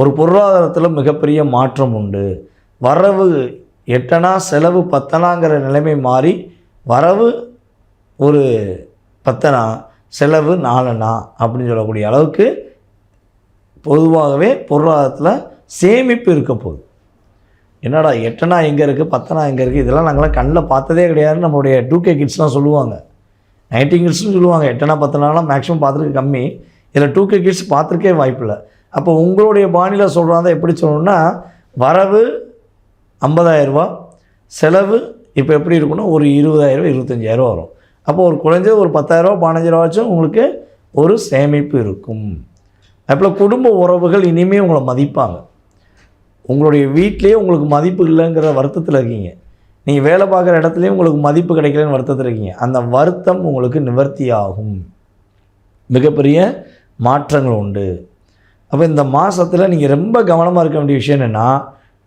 ஒரு பொருளாதாரத்தில் மிகப்பெரிய மாற்றம் உண்டு. வரவு எட்டனா செலவு பத்தனாங்கிற நிலைமை மாறி வரவு ஒரு பத்தனா செலவு நாலனா அப்படின்னு சொல்லக்கூடிய அளவுக்கு பொதுவாகவே பொருளாதாரத்தில் சேமிப்பு இருக்க போகுது. என்னடா எட்டனா எங்கே இருக்குது பத்தனா எங்கே இருக்குது இதெல்லாம் நாங்களாம் கண்ணில் பார்த்ததே கிடையாது நம்மளுடைய டூ கே கிட்ஸ்லாம் சொல்லுவாங்க. நைன்டி கிட்ஸ்னு சொல்லுவாங்க எட்டனா பத்தனாலாம் மேக்ஸிமம் பார்த்துருக்கு கம்மி. இதில் டூ கே கிட்ஸ் பார்த்துருக்கே வாய்ப்பில்லை. அப்போ உங்களுடைய பாணியில் சொல்கிறாங்க எப்படி சொல்லணும்னா வரவு ஐம்பதாயிரரூபா செலவு இப்போ எப்படி இருக்குன்னா ஒரு இருபதாயிரம் இருபத்தஞ்சாயிரம் வரும். அப்போ ஒரு குறைஞ்சது ஒரு பத்தாயிரரூபா பதினஞ்சாயிரவாச்சும் உங்களுக்கு ஒரு சேமிப்பு இருக்கும். அப்போ குடும்ப உறவுகள் இனிமேல் உங்களை மதிப்பாங்க. உங்களுடைய வீட்டிலேயே உங்களுக்கு மதிப்பு இல்லைங்கிற வருத்தத்தில் இருக்கீங்க. நீங்கள் வேலை பார்க்குற இடத்துலையும் உங்களுக்கு மதிப்பு கிடைக்கலன்னு வருத்தத்தில் இருக்கீங்க. அந்த வருத்தம் உங்களுக்கு நிவர்த்தி ஆகும். மிகப்பெரிய மாற்றங்கள் உண்டு. அப்போ இந்த மாதத்தில் நீங்கள் ரொம்ப கவனமாக இருக்க வேண்டிய விஷயம் என்னென்னா